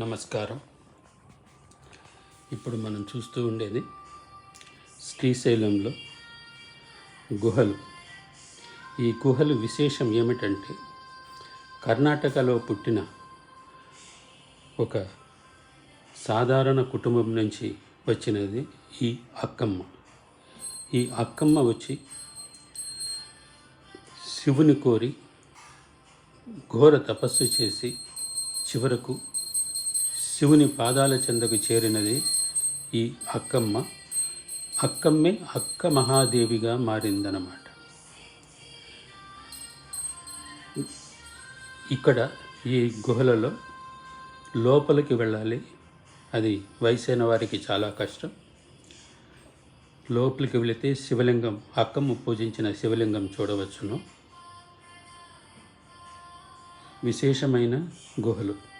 నమస్కారం. ఇప్పుడు మనం చూస్తూ ఉండేది శ్రీశైలంలో గుహలు. ఈ గుహలు విశేషం ఏమిటంటే కర్ణాటకలో పుట్టిన ఒక సాధారణ కుటుంబం నుంచి వచ్చినది ఈ అక్కమ్మ. ఈ అక్కమ్మ వచ్చి శివుని కోరి ఘోర తపస్సు చేసి చివరకు శివుని పాదాల చెందకు చేరినది ఈ అక్కమ్మ. అక్కమ్మే అక్క మహాదేవిగా మారిందన్నమాట. ఇక్కడ ఈ గుహలలో లోపలికి వెళ్ళాలి. అది వయసైన వారికి చాలా కష్టం. లోపలికి వెళితే శివలింగం అక్కమ్మ పూజించిన శివలింగం చూడవచ్చును. విశేషమైన గుహలు.